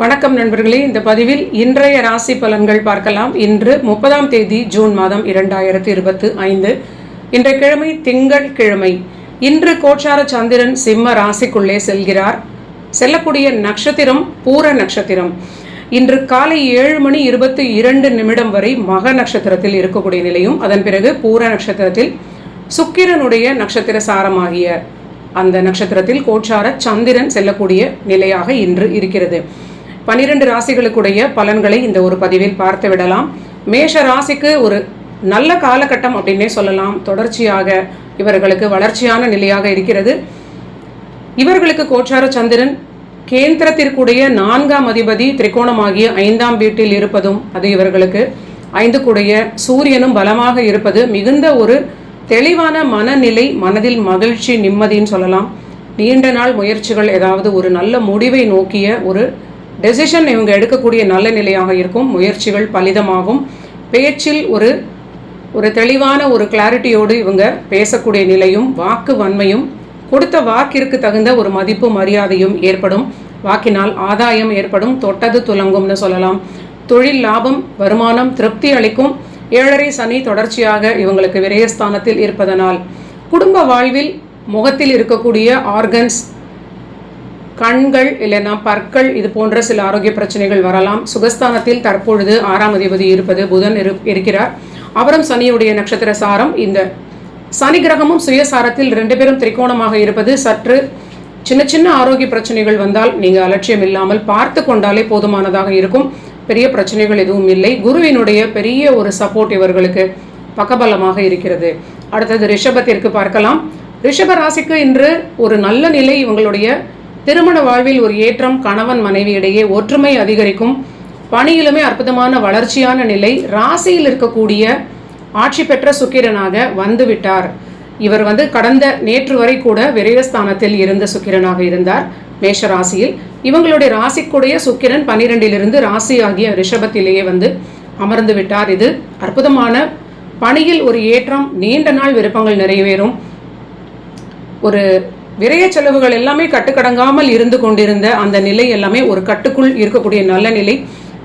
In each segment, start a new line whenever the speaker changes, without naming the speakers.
வணக்கம் நண்பர்களே. இந்த பதிவில் இன்றைய ராசி பலன்கள் பார்க்கலாம். இன்று முப்பதாம் தேதி ஜூன் மாதம் இரண்டாயிரத்தி இருபத்து ஐந்து. இன்றைய கிழமை திங்கள் கிழமை. இன்று கோச்சார சந்திரன் சிம்ம ராசிக்குள்ளே செல்கிறார். செல்லக்கூடிய நட்சத்திரம் பூர நட்சத்திரம். இன்று காலை ஏழு மணி இருபத்தி இரண்டு நிமிடம் வரை மக நட்சத்திரத்தில் இருக்கக்கூடிய நிலையும் அதன் பிறகு பூர நட்சத்திரத்தில் சுக்கிரனுடைய நட்சத்திர சாரமாகிய அந்த நட்சத்திரத்தில் கோச்சார சந்திரன் செல்லக்கூடிய நிலையாக இன்று இருக்கிறது. பனிரெண்டு ராசிகளுக்குடைய பலன்களை இந்த ஒரு பதிவில் பார்த்து விடலாம் மேஷ ராசிக்கு ஒரு நல்ல காலகட்டம் அப்படின்னே சொல்லலாம். தொடர்ச்சியாக இவர்களுக்கு வளர்ச்சியான நிலையாக இருக்கிறது. இவர்களுக்கு கோச்சார சந்திரன் கேந்திரத்திற்குடைய நான்காம் அதிபதி திரிகோணமாகிய ஐந்தாம் வீட்டில் இருப்பதும் அது இவர்களுக்கு ஐந்து கூடைய சூரியனும் பலமாக இருப்பது மிகுந்த ஒரு தெளிவான மனநிலை மனதில் மகிழ்ச்சி நிம்மதின்னு சொல்லலாம். நீண்ட நாள் முயற்சிகள் ஏதாவது ஒரு நல்ல முடிவை நோக்கிய ஒரு டெசிஷன் இவங்க எடுக்கக்கூடிய நல்ல நிலையாக இருக்கும். முயற்சிகள் பலிதமாகும். பேச்சில் ஒரு ஒரு தெளிவான ஒரு கிளாரிட்டியோடு இவங்க பேசக்கூடிய நிலையும் வாக்கு வன்மையும் கொடுத்த வாக்கிற்கு தகுந்த ஒரு மதிப்பு மரியாதையும் ஏற்படும். வாக்கினால் ஆதாயம் ஏற்படும். தொட்டது துலங்கும்னு சொல்லலாம். தொழில் லாபம் வருமானம் திருப்தி அளிக்கும். ஏழரை சனி தொடர்ச்சியாக இவங்களுக்கு விரயஸ்தானத்தில் இருப்பதனால் குடும்ப வாழ்வில் முகத்தில் இருக்கக்கூடிய ஆர்கன்ஸ் கண்கள் இல்லைன்னா பற்கள் இது போன்ற சில ஆரோக்கிய பிரச்சனைகள் வரலாம். சுகஸ்தானத்தில் தற்பொழுது ஆறாம் அதிபதி இருப்பது புதன் இரு இருக்கிறார். அவரும் சனியுடைய நட்சத்திர சாரம் இந்த சனி கிரகமும் சுயசாரத்தில் ரெண்டு பேரும் திரிகோணமாக இருப்பது சற்று சின்ன சின்ன ஆரோக்கிய பிரச்சனைகள் வந்தால் நீங்கள் அலட்சியம் இல்லாமல் பார்த்து கொண்டாலே போதுமானதாக இருக்கும். பெரிய பிரச்சனைகள் எதுவும் இல்லை. குருவினுடைய பெரிய ஒரு சப்போர்ட் இவர்களுக்கு பக்கபலமாக இருக்கிறது. அடுத்தது ரிஷபத்திற்கு பார்க்கலாம். ரிஷப ராசிக்கு இன்று ஒரு நல்ல நிலை இவங்களுடைய திருமண வாழ்வில் ஒரு ஏற்றம் கணவன் மனைவி இடையே ஒற்றுமை அதிகரிக்கும். பணியிலுமே அற்புதமான வளர்ச்சியான நிலை. ராசியில் இருக்கக்கூடிய ஆட்சி பெற்ற சுக்கிரனாக வந்துவிட்டார். இவர் வந்து கடந்த நேற்று வரை கூட விரயஸ்தானத்தில் இருந்த சுக்கிரனாக இருந்தார் மேஷ ராசியில். இவங்களுடைய ராசிக்குடைய சுக்கிரன் பன்னிரெண்டிலிருந்து ராசி ஆகிய ரிஷபத்திலேயே வந்து அமர்ந்து விட்டார். இது அற்புதமான பணியில் ஒரு ஏற்றம். நீண்ட நாள் விருப்பங்கள் நிறைவேறும். ஒரு விரைய செலவுகள் எல்லாமே கட்டுக்கடங்காமல் இருந்து கொண்டிருந்த அந்த நிலை எல்லாமே ஒரு கட்டுக்குள் இருக்கக்கூடிய நல்ல நிலை.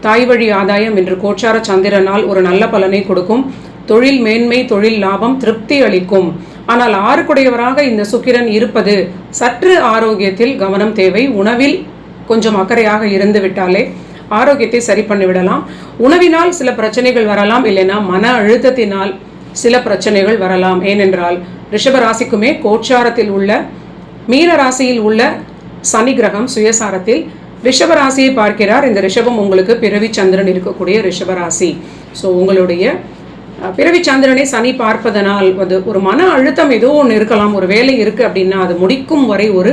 தாய் வழி ஆதாயம் என்று கோச்சார சந்திரனால் ஒரு நல்ல பலனை கொடுக்கும். தொழில் மேன்மை தொழில் லாபம் திருப்தி அளிக்கும். ஆனால் ஆறுக்குடையவராக இந்த சுக்கிரன் இருப்பது சற்று ஆரோக்கியத்தில் கவனம் தேவை. உணவில் கொஞ்சம் அக்கறையாக இருந்து விட்டாலே ஆரோக்கியத்தை சரி பண்ணிவிடலாம் உணவினால் சில பிரச்சனைகள் வரலாம் இல்லைன்னா மன அழுத்தத்தினால் சில பிரச்சனைகள் வரலாம். ஏனென்றால் ரிஷபராசிக்குமே கோச்சாரத்தில் உள்ள மீன ராசியில் உள்ள சனி கிரகம் சுயசாரத்தில் ரிஷப ராசியை பார்க்கிறார். இந்த ரிஷபம் உங்களுக்கு பிறவி சந்திரன் இருக்கக்கூடிய ரிஷப ராசி ஸோ உங்களுடைய பிறவி சந்திரனை சனி பார்ப்பதனால் அது ஒரு மன அழுத்தம் ஏதோ ஒன்று இருக்கலாம். ஒரு வேலை இருக்குது அப்படின்னா அது முடிக்கும் வரை ஒரு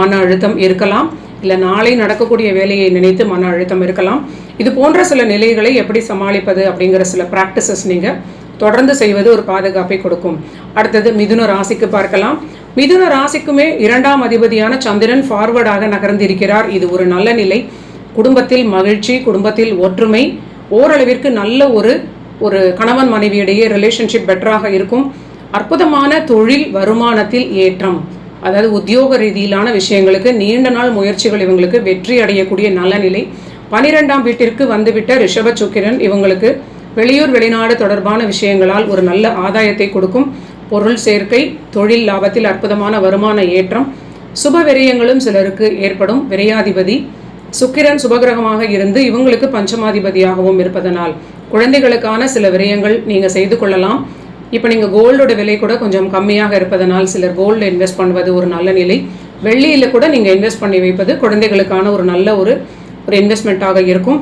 மன அழுத்தம் இருக்கலாம். இல்லை நாளை நடக்கக்கூடிய வேலையை நினைத்து மன அழுத்தம் இருக்கலாம். இது போன்ற சில நிலைகளை எப்படி சமாளிப்பது அப்படிங்கிற சில ப்ராக்டிசஸ் நீங்கள் தொடர்ந்து செய்வது ஒரு பாதுகாப்பை கொடுக்கும். அடுத்தது மிதுன ராசிக்கு பார்க்கலாம். மிதுன ராசிக்குமே இரண்டாம் அதிபதியான சந்திரன் ஃபார்வர்டாக நகர்ந்திருக்கிறார். இது ஒரு நல்ல நிலை. குடும்பத்தில் மகிழ்ச்சி குடும்பத்தில் ஒற்றுமை ஓரளவிற்கு நல்ல ஒரு ஒரு கணவன் மனைவியிடையே ரிலேஷன்ஷிப் பெட்டராக இருக்கும். அற்புதமான தொழில் வருமானத்தில் ஏற்றம். அதாவது உத்தியோக ரீதியிலான விஷயங்களுக்கு நீண்ட நாள் முயற்சிகள் இவங்களுக்கு வெற்றி அடையக்கூடிய நல்ல நிலை. பனிரெண்டாம் வீட்டிற்கு வந்துவிட்ட ரிஷப சுக்கிரன் இவங்களுக்கு வெளியூர் வெளிநாடு தொடர்பான விஷயங்களால் ஒரு நல்ல ஆதாயத்தை கொடுக்கும். பொருள் சேர்க்கை தொழில் லாபத்தில் அற்புதமான வருமான ஏற்றம் சுப விரயங்களும் சிலருக்கு ஏற்படும் விரையாதிபதி. சுக்கிரன் சுபகிரகமாக இருந்து இவங்களுக்கு பஞ்சமாதிபதியாகவும் இருப்பதனால் குழந்தைகளுக்கான சில விரயங்கள் நீங்கள் செய்து கொள்ளலாம். இப்போ நீங்கள் கோல்டோட விலை கூட கொஞ்சம் கம்மியாக இருப்பதனால் சிலர் கோல்டு இன்வெஸ்ட் பண்ணுவது ஒரு நல்ல நிலை. வெள்ளியில் கூட நீங்கள் இன்வெஸ்ட் பண்ணி வைப்பது குழந்தைகளுக்கான ஒரு நல்ல ஒரு ஒரு இன்வெஸ்ட்மெண்ட்டாக இருக்கும்.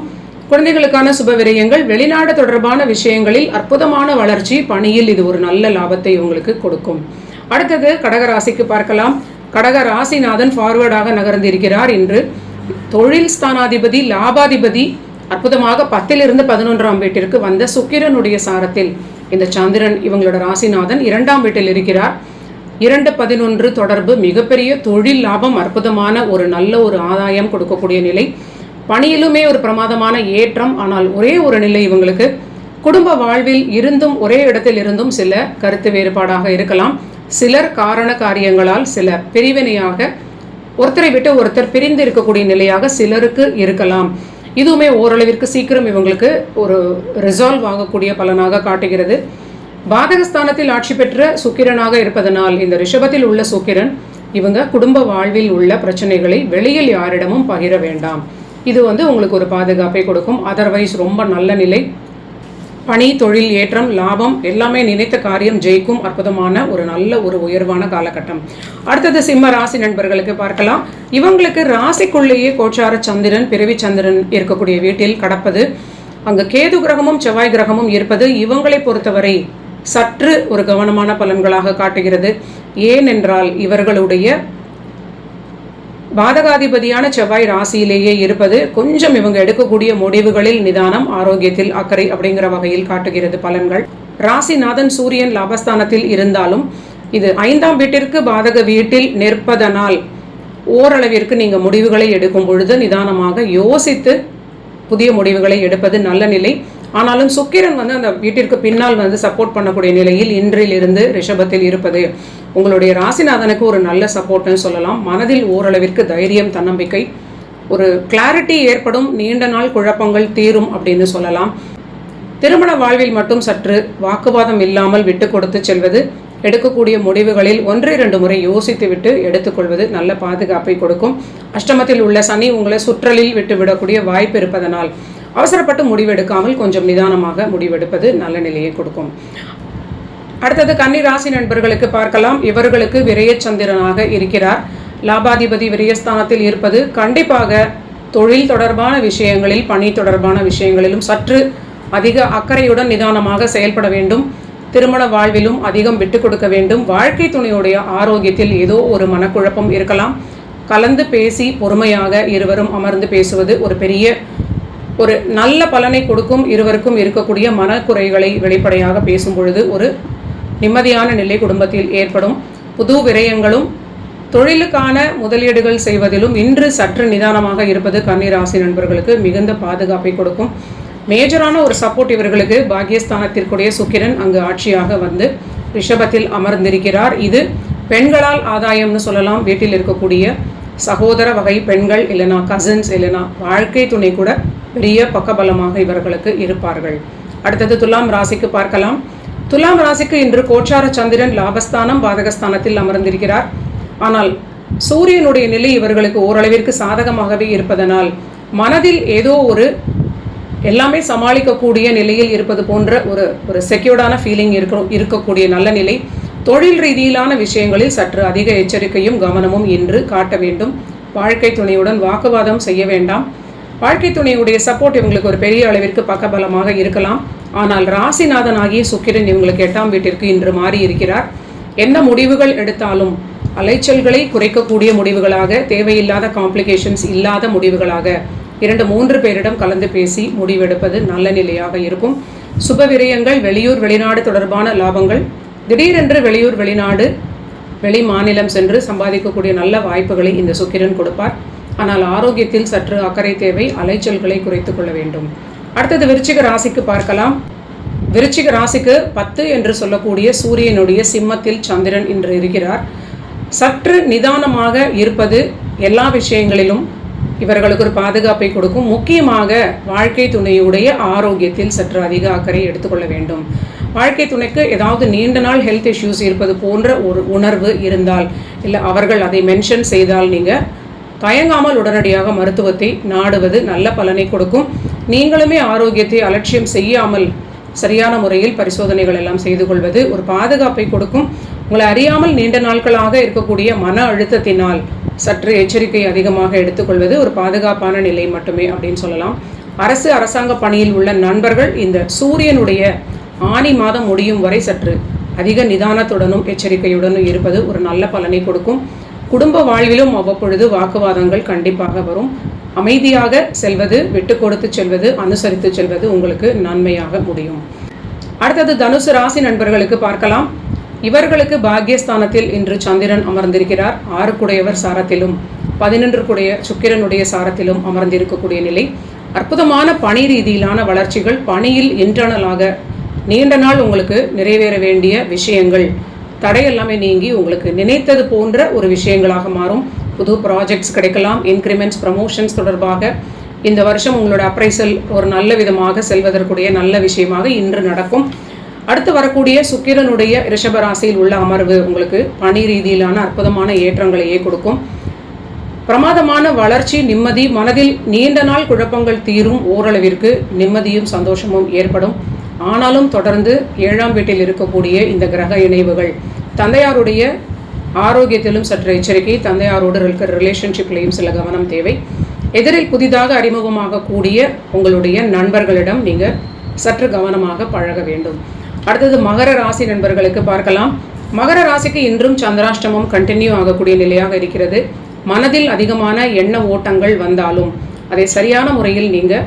குழந்தைகளுக்கான சுப விரயங்கள் வெளிநாடு தொடர்பான விஷயங்களில் அற்புதமான வளர்ச்சி பணியில் இது ஒரு நல்ல லாபத்தை உங்களுக்கு கொடுக்கும். அடுத்தது கடகராசிக்கு பார்க்கலாம். கடக ராசிநாதன் ஃபார்வர்டாக நகர்ந்திருக்கிறார். இன்று தொழில் ஸ்தானாதிபதி லாபாதிபதி அற்புதமாக பத்திலிருந்து பதினொன்றாம் வீட்டிற்கு வந்த சுக்கிரனுடைய சாரத்தில் இந்த சந்திரன் இவங்களோட ராசிநாதன் இரண்டாம் வீட்டில் இருக்கிறார். இரண்டு பதினொன்று தொடர்பு மிகப்பெரிய தொழில் லாபம் அற்புதமான ஒரு நல்ல ஒரு ஆதாயம் கொடுக்கக்கூடிய நிலை. பணியிலுமே ஒரு பிரமாதமான ஏற்றம். ஆனால் ஒரே ஒரு நிலை இவங்களுக்கு. குடும்ப வாழ்வில் இருந்தும் ஒரே இடத்தில் இருந்தும் சில கருத்து வேறுபாடாக இருக்கலாம். சிலர் காரண காரியங்களால் சில பிரிவினையாக ஒருத்தரை விட்டு ஒருத்தர் பிரிந்து இருக்கக்கூடிய நிலையாக சிலருக்கு இருக்கலாம். இதுவுமே ஓரளவிற்கு சீக்கிரம் இவங்களுக்கு ஒரு ரிசால்வ் ஆகக்கூடிய பலனாக காட்டுகிறது. பாதகஸ்தானத்தில் ஆட்சி பெற்ற சுக்கிரனாக இருப்பதனால் இந்த ரிஷபத்தில் உள்ள சுக்கிரன் இவங்க குடும்ப வாழ்வில் உள்ள பிரச்சனைகளை வெளியில் யாரிடமும் பகிர வேண்டாம். இது வந்து உங்களுக்கு ஒரு பாதுகாப்பை கொடுக்கும். அதர்வைஸ் ரொம்ப நல்ல நிலை. பணி தொழில் ஏற்றம் லாபம் எல்லாமே நினைத்த காரியம் ஜெயிக்கும் அற்புதமான ஒரு நல்ல ஒரு உயர்வான காலகட்டம். அடுத்தது சிம்ம ராசி நண்பர்களுக்கு பார்க்கலாம். இவங்களுக்கு ராசிக்குள்ளேயே கோச்சார சந்திரன் பிறவி சந்திரன் இருக்கக்கூடிய வீட்டில் கடப்பது அங்கு கேது கிரகமும் செவ்வாய் கிரகமும் இருப்பது இவங்களை பொறுத்தவரை சற்று ஒரு கவனமான பலன்களாக காட்டுகிறது. ஏனென்றால் இவர்களுடைய பாதகாதிபதியான செவ்வாய் ராசியிலேயே இருப்பது கொஞ்சம் இவங்க எடுக்கக்கூடிய முடிவுகளில் நிதானம் ஆரோக்கியத்தில் அக்கறை அப்படிங்கிற வகையில் காட்டுகிறது பலன்கள். ராசிநாதன் சூரியன் லாபஸ்தானத்தில் இருந்தாலும் இது ஐந்தாம் வீட்டிற்கு பாதக வீட்டில் நிற்பதனால் ஓரளவிற்கு நீங்கள் முடிவுகளை எடுக்கும் பொழுது நிதானமாக யோசித்து புதிய முடிவுகளை எடுப்பது நல்ல நிலை. ஆனாலும் சுக்கிரன் வந்து அந்த வீட்டிற்கு பின்னால் வந்து சப்போர்ட் பண்ணக்கூடிய நிலையில் இன்றிலிருந்து ரிஷபத்தில் இருப்பது. உங்களுடைய ராசிநாதனுக்கு ஒரு நல்ல சப்போர்ட்னு சொல்லலாம். மனதில் ஓரளவிற்கு தைரியம் தன்னம்பிக்கை ஒரு கிளாரிட்டி ஏற்படும். நீண்ட நாள் குழப்பங்கள் தீரும் அப்படின்னு சொல்லலாம். திருமண வாழ்வில் மட்டும் சற்று வாக்குவாதம் இல்லாமல் விட்டு கொடுத்து செல்வது எடுக்கக்கூடிய முடிவுகளில் ஒன்று இரண்டு முறை யோசித்துவிட்டு எடுத்துக்கொள்வது நல்ல பாதுகாப்பை கொடுக்கும். அஷ்டமத்தில் உள்ள சனி உங்களை சுற்றலில் விட்டு விடக்கூடிய வாய்ப்பு இருப்பதனால் அவசரப்பட்டு முடிவெடுக்காமல் கொஞ்சம் நிதானமாக முடிவெடுப்பது நல்ல நிலையை கொடுக்கும். அடுத்தது கன்னி ராசி நண்பர்களுக்கு பார்க்கலாம். இவர்களுக்கு விரயச்சந்திரனாக இருக்கிறார். லாபாதிபதி விரயஸ்தானத்தில் இருப்பது கண்டிப்பாக தொழில் தொடர்பான விஷயங்களில் பணி தொடர்பான விஷயங்களிலும் சற்று அதிக அக்கறையுடன் நிதானமாக செயல்பட வேண்டும். திருமண வாழ்விலும் அதிகம் விட்டு கொடுக்க வேண்டும். வாழ்க்கை துணையுடைய ஆரோக்கியத்தில் ஏதோ ஒரு மனக்குழப்பம் இருக்கலாம். கலந்து பேசி பொறுமையாக இருவரும் அமர்ந்து பேசுவது ஒரு பெரிய ஒரு நல்ல பலனை கொடுக்கும் இருவருக்கும் இருக்கக்கூடிய மனக்குறைகளை வெளிப்படையாக பேசும் பொழுது ஒரு நிம்மதியான நிலை குடும்பத்தில் ஏற்படும். புது விரயங்களும் தொழிலுக்கான முதலீடுகள் செய்வதிலும் இன்று சற்று நிதானமாக இருப்பது கன்னிராசி நண்பர்களுக்கு மிகுந்த பாதுகாப்பை கொடுக்கும். மேஜரான ஒரு சப்போர்ட் இவர்களுக்கு பாகியஸ்தானத்திற்குடைய சுக்கிரன் அங்கு ஆட்சியாக வந்து ரிஷபத்தில் அமர்ந்திருக்கிறார். இது பெண்களால் ஆதாயம்னு சொல்லலாம். வீட்டில் இருக்கக்கூடிய சகோதர வகை பெண்கள் இல்லைனா கசின்ஸ் இல்லைனா வாழ்க்கை துணை கூட பெரிய பக்கபலமாக இவர்களுக்கு இருப்பார்கள். அடுத்தது துலாம் ராசிக்கு பார்க்கலாம். துலாம் ராசிக்கு இன்று கோச்சார சந்திரன் லாபஸ்தானம் பாதகஸ்தானத்தில் அமர்ந்திருக்கிறார். ஆனால் சூரியனுடைய நிலை இவர்களுக்கு ஓரளவிற்கு சாதகமாகவே இருப்பதனால் மனதில் ஏதோ ஒரு எல்லாமே சமாளிக்கக்கூடிய நிலையில் இருப்பது போன்ற ஒரு ஒரு செக்யூர்டான ஃபீலிங் இருக்க இருக்கக்கூடிய நல்ல நிலை. தொழில் ரீதியிலான விஷயங்களில் சற்று அதிக எச்சரிக்கையும் கவனமும் இன்று காட்ட வேண்டும். வாழ்க்கை துணையுடன் வாக்குவாதம் செய்ய வேண்டாம். வாழ்க்கை துணையுடைய சப்போர்ட் இவங்களுக்கு ஒரு பெரிய அளவிற்கு பக்கபலமாக இருக்கலாம். ஆனால் ராசிநாதன் ஆகிய சுக்கிரன் இவங்களுக்கு எட்டாம் வீட்டிற்கு இன்று மாறி இருக்கிறார் என்ன முடிவுகள் எடுத்தாலும் அலைச்சல்களை குறைக்கக்கூடிய முடிவுகளாக தேவையில்லாத காம்ப்ளிகேஷன்ஸ் இல்லாத முடிவுகளாக இரண்டு மூன்று பேரிடம் கலந்து பேசி முடிவெடுப்பது நல்ல நிலையாக இருக்கும். சுப விரயங்கள் வெளியூர் வெளிநாடு தொடர்பான லாபங்கள் திடீரென்று வெளியூர் வெளிநாடு வெளி மாநிலம் சென்று சம்பாதிக்கக்கூடிய நல்ல வாய்ப்புகளை இந்த சுக்கிரன் கொடுப்பார். ஆனால் ஆரோக்கியத்தில் சற்று அக்கறை தேவை அலைச்சல்களை குறைத்து கொள்ள வேண்டும். அடுத்தது விருச்சிக ராசிக்கு பார்க்கலாம். விருச்சிக ராசிக்கு பத்து என்று சொல்லக்கூடிய சூரியனுடைய சிம்மத்தில் சந்திரன் இன்று இருக்கிறார். சற்று நிதானமாக இருப்பது எல்லா விஷயங்களிலும் இவர்களுக்கு ஒரு பாதுகாப்பை கொடுக்கும். முக்கியமாக வாழ்க்கை துணையுடைய ஆரோக்கியத்தில் சற்று அதிக அக்கறை எடுத்துக்கொள்ள வேண்டும். வாழ்க்கை துணைக்கு ஏதாவது நீண்ட நாள் ஹெல்த் இஷ்யூஸ் இருப்பது போன்ற ஒரு உணர்வு இருந்தால் இல்லை அவர்கள் அதை மென்ஷன் செய்தால் நீங்கள் தயங்காமல் உடனடியாக மருத்துவத்தை நாடுவது நல்ல பலனை கொடுக்கும். நீங்களுமே ஆரோக்கியத்தை அலட்சியம் செய்யாமல் சரியான முறையில் பரிசோதனைகள் எல்லாம் செய்து கொள்வது ஒரு பாதுகாப்பை கொடுக்கும். உங்களை அறியாமல் நீண்ட நாட்களாக இருக்கக்கூடிய மன அழுத்தத்தினால் சற்று எச்சரிக்கை அதிகமாக எடுத்துக்கொள்வது ஒரு பாதுகாப்பான நிலை மட்டுமே அப்படின்னு சொல்லலாம். அரசு அரசாங்க பணியில் உள்ள நண்பர்கள் இந்த சூரியனுடைய ஆணி மாதம் முடியும் வரை சற்று அதிக நிதானத்துடனும் எச்சரிக்கையுடனும் இருப்பது ஒரு நல்ல பலனை கொடுக்கும். குடும்ப வாழ்விலும் அவ்வப்பொழுது வாக்குவாதங்கள் கண்டிப்பாக வரும். அமைதியாக செல்வது விட்டு கொடுத்து செல்வது அனுசரித்து செல்வது உங்களுக்கு நன்மையாக முடியும். அடுத்தது தனுசு ராசி நண்பர்களுக்கு பார்க்கலாம். இவர்களுக்கு பாக்யஸ்தானத்தில் இன்று சந்திரன் அமர்ந்திருக்கிறார். ஆறுக்குடையவர் சாரத்திலும் பதினொன்று குடைய சுக்கிரனுடைய சாரத்திலும் அமர்ந்திருக்கக்கூடிய நிலை. அற்புதமான பணி ரீதியிலான வளர்ச்சிகள் பணியில் இன்டர்னலாக நீண்ட நாள் உங்களுக்கு நிறைவேற வேண்டிய விஷயங்கள். தடை எல்லாமே நீங்கி உங்களுக்கு நினைத்தது போன்ற ஒரு விஷயங்களாக மாறும். புது ப்ராஜெக்ட்ஸ் கிடைக்கலாம் இன்க்ரிமெண்ட்ஸ் ப்ரமோஷன்ஸ் தொடர்பாக இந்த வருஷம் உங்களோட அப்ரைசல் ஒரு நல்ல விதமாக செல்வதற்குடைய நல்ல விஷயமாக இன்று நடக்கும். அடுத்து வரக்கூடிய சுக்கிரனுடைய ரிஷபராசியில் உள்ள அமர்வு உங்களுக்கு பணி ரீதியிலான அற்புதமான ஏற்றங்களையே கொடுக்கும். பிரமாதமான வளர்ச்சி நிம்மதி மனதில் நீண்ட நாள் குழப்பங்கள் தீரும் ஓரளவிற்கு நிம்மதியும் சந்தோஷமும் ஏற்படும். ஆனாலும் தொடர்ந்து ஏழாம் வீட்டில் இருக்கக்கூடிய இந்த கிரக இணைவுகள் தந்தையாருடைய ஆரோக்கியத்திலும் சற்று எச்சரிக்கை தந்தையாரோடு இருக்கிற ரிலேஷன்ஷிப்லையும் சில கவனம் தேவை. எதிரில் புதிதாக அறிமுகமாகக்கூடிய உங்களுடைய நண்பர்களிடம் நீங்கள் சற்று கவனமாக பழக வேண்டும். அடுத்தது மகர ராசி நண்பர்களுக்கு பார்க்கலாம். மகர ராசிக்கு இன்றும் சந்திராஷ்டமம் கண்டினியூ ஆகக்கூடிய நிலையாக இருக்கிறது. மனதில் அதிகமான எண்ண ஓட்டங்கள் வந்தாலும் அதை சரியான முறையில் நீங்கள்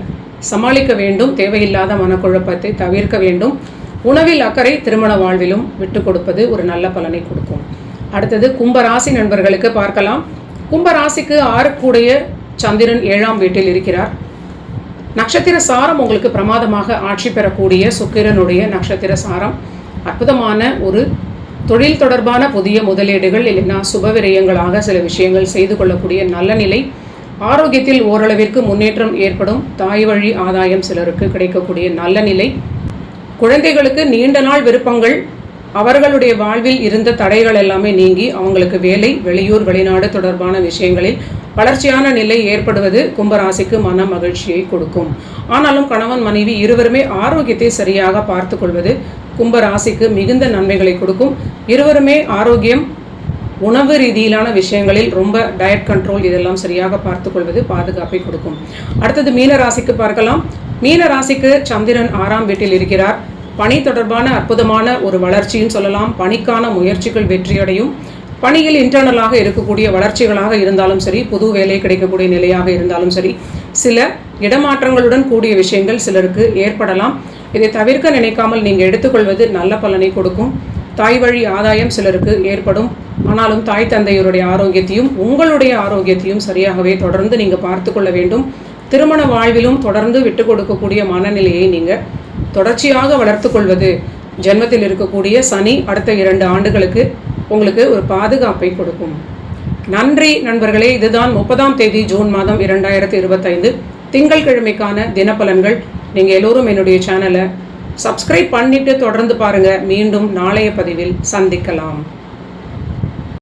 சமாளிக்க வேண்டும் தேவையில்லாத மனக்குழப்பத்தை தவிர்க்க வேண்டும். உணவில் அக்கறை திருமண வாழ்விலும் விட்டு கொடுப்பது ஒரு நல்ல பலனை கொடுக்கும். அடுத்தது கும்பராசி நண்பர்களுக்கு பார்க்கலாம். கும்பராசிக்கு ஆறுக்குடைய சந்திரன் ஏழாம் வீட்டில் இருக்கிறார். நட்சத்திர சாரம் உங்களுக்கு பிரமாதமாக ஆட்சி பெறக்கூடிய சுக்கிரனுடைய நட்சத்திர சாரம். அற்புதமான ஒரு தொழில் தொடர்பான புதிய முதலீடுகள் இல்லைன்னா சுபவிரயங்களாக சில விஷயங்கள் செய்து கொள்ளக்கூடிய நல்ல நிலை. ஆரோக்கியத்தில் ஓரளவிற்கு முன்னேற்றம் ஏற்படும். தாய் வழி ஆதாயம் சிலருக்கு கிடைக்கக்கூடிய நல்ல நிலை. குழந்தைகளுக்கு நீண்ட நாள் விருப்பங்கள். அவர்களுடைய வாழ்வில் இருந்த தடைகள் எல்லாமே நீங்கி அவங்களுக்கு வேலை வெளியூர் வெளிநாடு தொடர்பான விஷயங்களில் வளர்ச்சியான நிலை ஏற்படுவது கும்பராசிக்கு மன மகிழ்ச்சியை கொடுக்கும். ஆனாலும் கணவன் மனைவி இருவருமே ஆரோக்கியத்தை சரியாக பார்த்து கொள்வது கும்பராசிக்கு மிகுந்த நன்மைகளை கொடுக்கும். இருவருமே ஆரோக்கியம் உணவு ரீதியிலான விஷயங்களில் ரொம்ப டயட் கண்ட்ரோல் இதெல்லாம் சரியாக பார்த்துக்கொள்வது பாதுகாப்பை கொடுக்கும். அடுத்தது மீன ராசிக்கு பார்க்கலாம். மீன ராசிக்கு சந்திரன் ஆறாம் வீட்டில் இருக்கிறார். பணி தொடர்பான அற்புதமான ஒரு வளர்ச்சின்னு சொல்லலாம். பணிக்கான முயற்சிகள் வெற்றியடையும். பணியில் இன்டர்னலாக இருக்கக்கூடிய வளர்ச்சிகளாக இருந்தாலும் சரி புது வேலை கிடைக்கக்கூடிய நிலையாக இருந்தாலும் சரி சில இடமாற்றங்களுடன் கூடிய விஷயங்கள் சிலருக்கு ஏற்படலாம். இதை தவிர்க்க நினைக்காமல் நீங்கள் எடுத்துக்கொள்வது நல்ல பலனை கொடுக்கும். தாய் வழி ஆதாயம் சிலருக்கு ஏற்படும். ஆனாலும் தாய் தந்தையருடைய ஆரோக்கியத்தையும் உங்களுடைய ஆரோக்கியத்தையும் சரியாகவே தொடர்ந்து நீங்கள் பார்த்து கொள்ள வேண்டும். திருமண வாழ்விலும் தொடர்ந்து விட்டு கொடுக்கக்கூடிய மனநிலையை நீங்கள் தொடர்ச்சியாக வளர்த்து கொள்வது. ஜென்மத்தில் இருக்கக்கூடிய சனி அடுத்த இரண்டு ஆண்டுகளுக்கு உங்களுக்கு ஒரு பாதுகாப்பை கொடுக்கும். நன்றி நண்பர்களே இதுதான் முப்பதாம் தேதி ஜூன் மாதம் இரண்டாயிரத்தி இருபத்தைந்து. திங்கள்கிழமைக்கான தினப்பலன்கள். நீங்கள் எல்லோரும் என்னுடைய சேனலை சப்ஸ்கிரைப் பண்ணிட்டு தொடர்ந்து பாருங்கள் மீண்டும் நாளைய பதிவில் சந்திக்கலாம்.